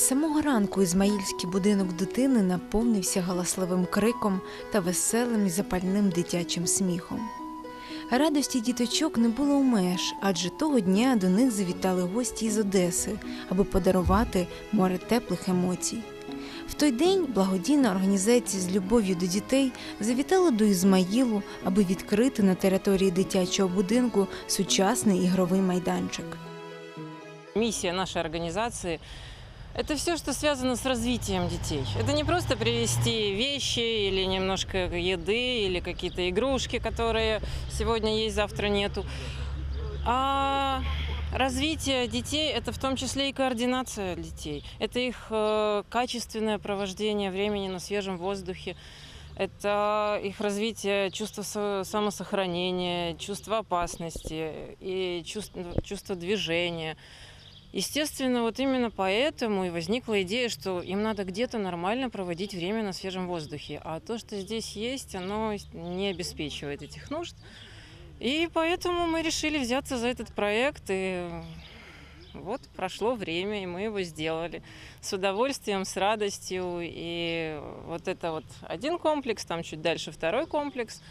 самого ранку Ізмаїльський будинок дитини наповнився галасливим криком та веселим і запальним дитячим сміхом. Радості діточок не було у меж, адже того дня до них завітали гості із Одеси, аби подарувати море теплих емоцій. В той день благодійна організація з любов'ю до дітей завітала до Ізмаїлу, аби відкрити на території дитячого будинку сучасний ігровий майданчик. Миссия нашей организации – это все, что связано с развитием детей. Это не просто привезти вещи или немножко еды, или какие-то игрушки, которые сегодня есть, завтра нету. А развитие детей – это в том числе и координация детей. Это их э, качественное провождение времени на свежем воздухе. Это их развитие чувства со- самосохранения, чувства опасности и чувство, чувство движения. Естественно, вот именно поэтому и возникла идея, что им надо где-то нормально проводить время на свежем воздухе. А то, что здесь есть, оно не обеспечивает этих нужд. И поэтому мы решили взяться за этот проект. И вот прошло время, и мы его сделали. С удовольствием, с радостью. И вот это вот один комплекс, там чуть дальше второй комплекс.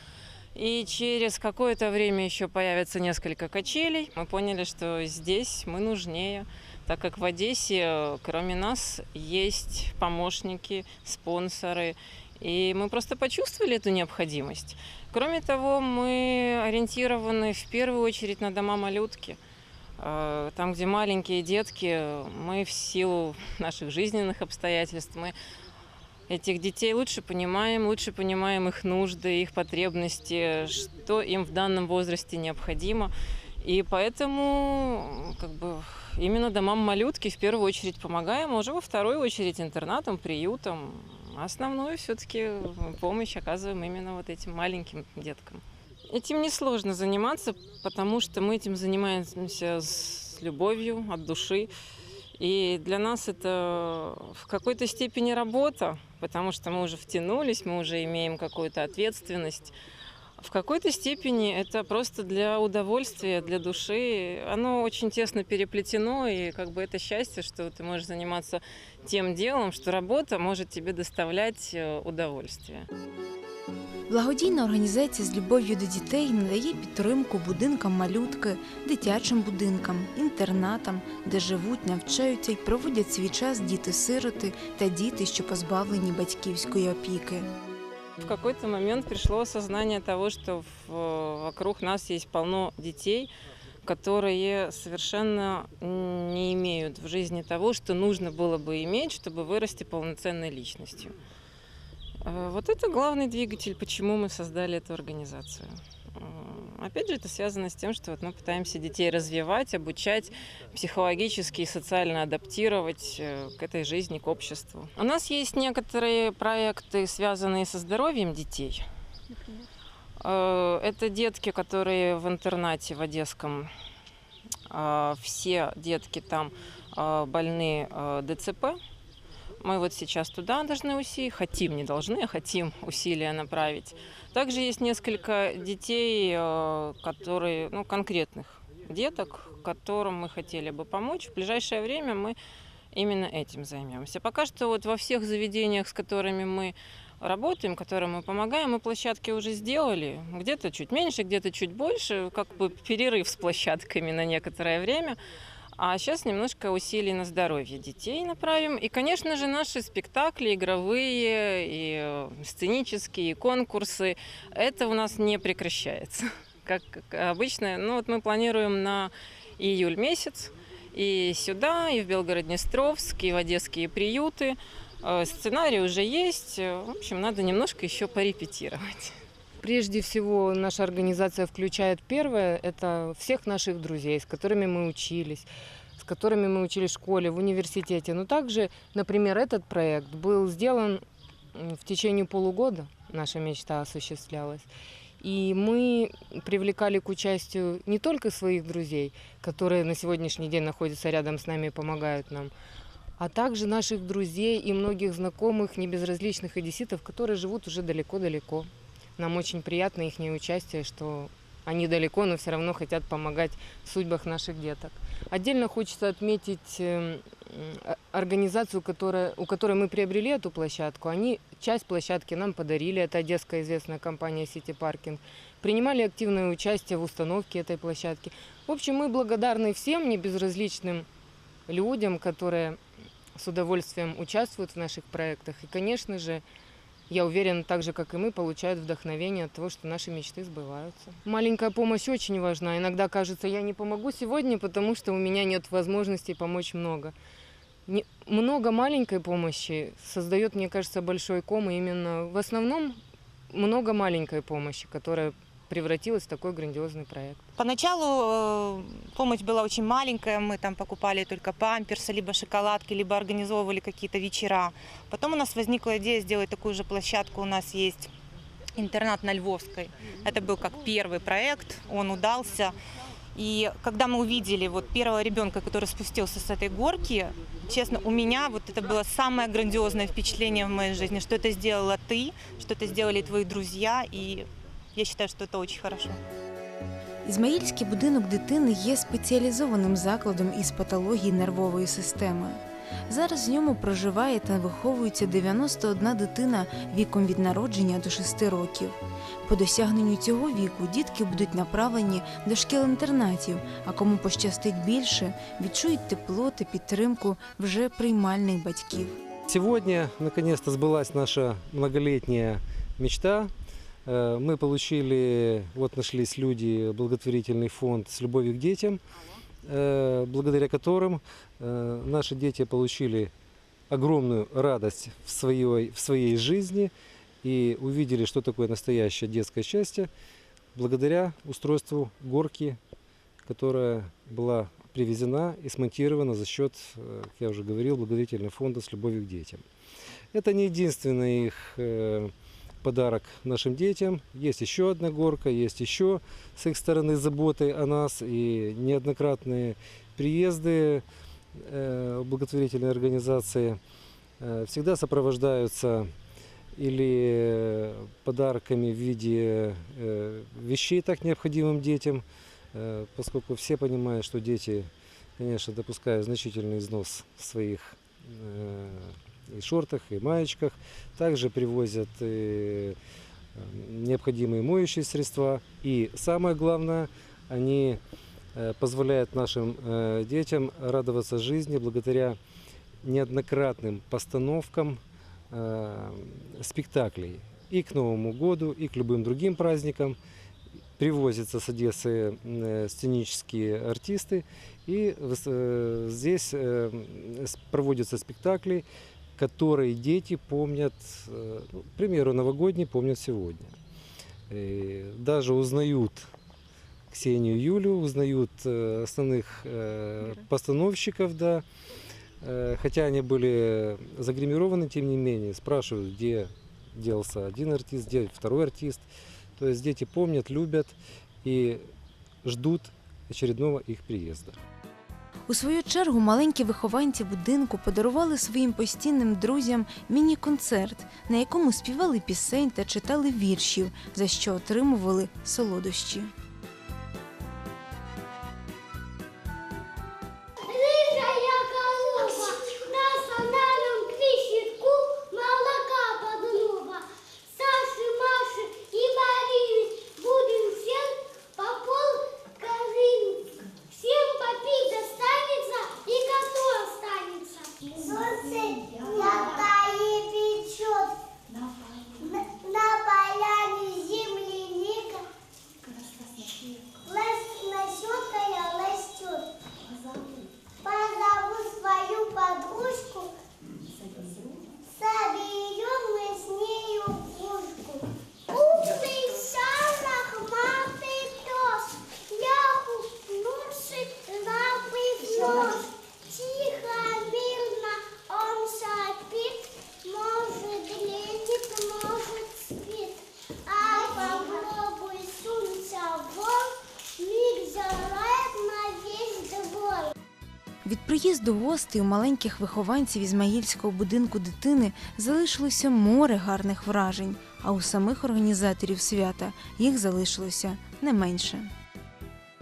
И через какое-то время еще появится несколько качелей. Мы поняли, что здесь мы нужнее, так как в Одессе, э, кроме нас, есть помощники, спонсоры. И мы просто почувствовали эту необходимость. Кроме того, мы ориентированы в первую очередь на дома-малютки. Э, Там, где маленькие детки, мы в силу наших жизненных обстоятельств, мы этих детей лучше понимаем, лучше понимаем их нужды, их потребности, что им в данном возрасте необходимо. И поэтому как бы именно домам малютки в первую очередь помогаем, а уже во вторую очередь интернатам, приютам. Основную все-таки помощь оказываем именно вот этим маленьким деткам. Этим несложно заниматься, потому что мы этим занимаемся с любовью, от души. И для нас это в какой-то степени работа, потому что мы уже втянулись, мы уже имеем какую-то ответственность. В какой-то степени это просто для удовольствия, для души. Оно очень тесно переплетено, и как бы это счастье, что ты можешь заниматься тем делом, что работа может тебе доставлять э, удовольствие. Благодійна організація з любов'ю до дітей надає підтримку будинкам малютки, дитячим будинкам, інтернатам, де живуть, навчаються і проводять свій час діти-сироти та діти, що позбавлені батьківської опіки. В какой-то момент пришло осознание того, что в- вокруг нас есть полно детей, которые совершенно не имеют в жизни того, что нужно было бы иметь, чтобы вырасти полноценной личностью. Э, Вот это главный двигатель, почему мы создали эту организацию. Опять же, это связано с тем, что вот мы пытаемся детей развивать, обучать, психологически и социально адаптировать э, к этой жизни, к обществу. У нас есть некоторые проекты, связанные со здоровьем детей. Э, Это детки, которые в интернате в Одесском. Э, Все детки там э, больны ДЦП. Мы вот сейчас туда должны уси, хотим, не должны, а хотим усилия направить. Также есть несколько детей, э, которые, ну, конкретных деток, которым мы хотели бы помочь. В ближайшее время мы именно этим займемся. Пока что вот во всех заведениях, с которыми мы работаем, которым мы помогаем, мы площадки уже сделали. Где-то чуть меньше, где-то чуть больше, как бы перерыв с площадками на некоторое время. А сейчас немножко усилий на здоровье детей направим. И, конечно же, наши спектакли игровые, и э, сценические, и конкурсы, это у нас не прекращается. Как обычно, ну вот мы планируем на июль месяц и сюда, и в Белгород-Днестровск, и в одесские приюты. Э, Сценарий уже есть. Э, В общем, надо немножко еще порепетировать. Прежде всего, наша организация включает первое – это всех наших друзей, с которыми мы учились, с которыми мы учились в школе, в университете. Но также, например, этот проект был сделан в течение полугода, наша мечта осуществлялась. И мы привлекали к участию не только своих друзей, которые на сегодняшний день находятся рядом с нами и помогают нам, а также наших друзей и многих знакомых, небезразличных одесситов, которые живут уже далеко-далеко. Нам очень приятно их участие, что Они далеко, но все равно хотят помогать в судьбах наших деток. Отдельно хочется отметить э, организацию, которая, у которой мы приобрели эту площадку. Они часть площадки нам подарили, это одесская известная компания Сити Паркинг. Принимали активное участие в установке этой площадки. В общем, мы благодарны всем небезразличным людям, которые с удовольствием участвуют в наших проектах. И, конечно же, я уверена, так же, как и мы, получают вдохновение от того, что наши мечты сбываются. Маленькая помощь очень важна. Иногда кажется, я не помогу сегодня, потому что у меня нет возможности помочь много. Не- много маленькой помощи создает, мне кажется, большой ком. И именно в основном много маленькой помощи, которая превратилась в такой грандиозный проект. Поначалу э, помощь была очень маленькая, мы там покупали только памперсы, либо шоколадки, либо организовывали какие-то вечера. Потом у нас возникла идея сделать такую же площадку. У нас есть интернат на Львовской. Это был как первый проект, он удался. И когда мы увидели вот первого ребенка, который спустился с этой горки, честно, у меня вот это было самое грандиозное впечатление в моей жизни, что это сделала ты, что это сделали твои друзья, и я считаю, что это очень хорошо. Ізмаїльський будинок дитини є спеціалізованим закладом із патології нервової системи. Зараз в ньому проживає та виховується 91 дитина віком від народження до 6 років. По досягненню цього віку дітки будуть направлені до шкіл-інтернатів, а кому пощастить більше, відчують тепло та підтримку вже приймальних батьків. Сегодня наконец-то сбылась наша многолетняя мечта. Э, Мы получили, вот нашлись люди, благотворительный фонд с любовью к детям, э, благодаря которым э, наши дети получили огромную радость в своей, в своей жизни и увидели, что такое настоящее детское счастье, благодаря устройству горки, которая была привезена и смонтирована за счет, как я уже говорил, благотворительного фонда с любовью к детям. Это не единственный их подарок нашим детям. Есть еще одна горка, есть еще с их стороны заботы о нас и неоднократные приезды э, благотворительной организации э, всегда сопровождаются или подарками в виде э, вещей, так необходимым детям, поскольку все понимают, что дети, конечно, допускают значительный износ своих и шортах, и маечках. Также привозят э, необходимые моющие средства. И самое главное, они э, позволяют нашим э, детям радоваться жизни благодаря неоднократным постановкам спектаклей и к Новому году, и к любым другим праздникам. Привозятся с Одессы сценические артисты, и здесь проводятся спектакли, которые дети помнят, э, ну, к примеру, новогодний помнят сегодня. И даже узнают Ксению Юлю, узнают э, основных э, постановщиков, да, Э, хотя они были загримированы, тем не менее, спрашивают, где делался один артист, где второй артист. То есть дети помнят, любят и ждут очередного их приезда. У свою чергу маленькі вихованці будинку подарували своїм постійним друзям міні-концерт, на якому співали пісень та читали віршів, за що отримували солодощі. приїзду гостей у маленьких вихованців Ізмаїльського будинку дитини залишилося море гарних вражень. а у самих організаторів свята їх залишилося не менше.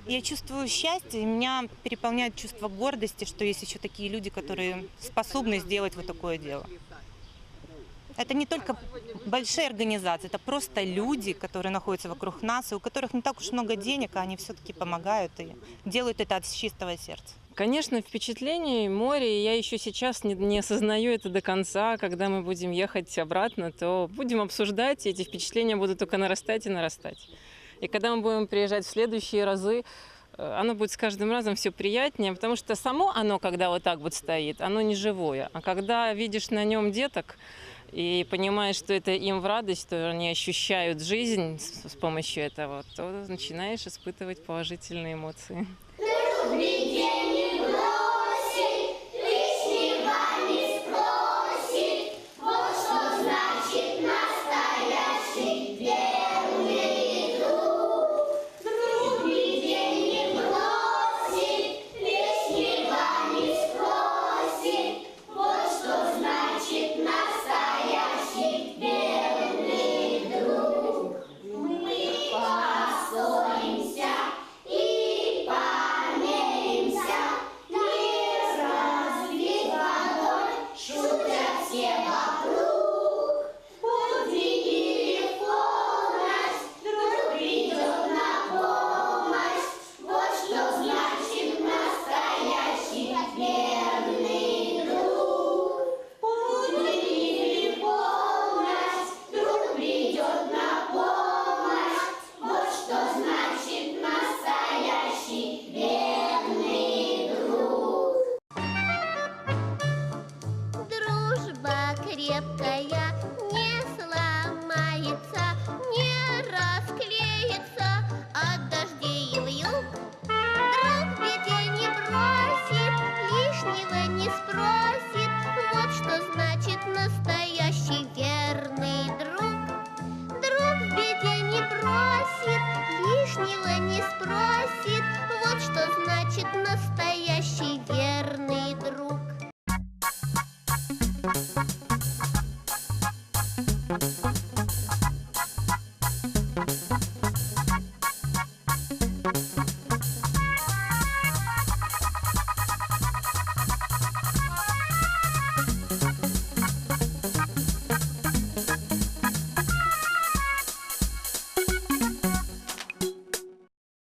Я чувствую счастье, и меня переполняет чувство гордости, что есть еще такие люди, которые способны сделать вот такое дело. Это не только большие организации, это просто люди, которые находятся вокруг нас, и у которых не так уж много денег, а они все-таки помогают и делают это от чистого сердца. Конечно, впечатлений море, я еще сейчас не, не осознаю это до конца. Когда мы будем ехать обратно, то будем обсуждать, и эти впечатления будут только нарастать и нарастать. И когда мы будем приезжать в следующие разы, э, оно будет с каждым разом все приятнее, потому что само оно, когда вот так вот стоит, оно не живое. А когда видишь на нем деток и понимаешь, что это им в радость, что они ощущают жизнь с, помощью этого, то начинаешь испытывать положительные эмоции. Дружба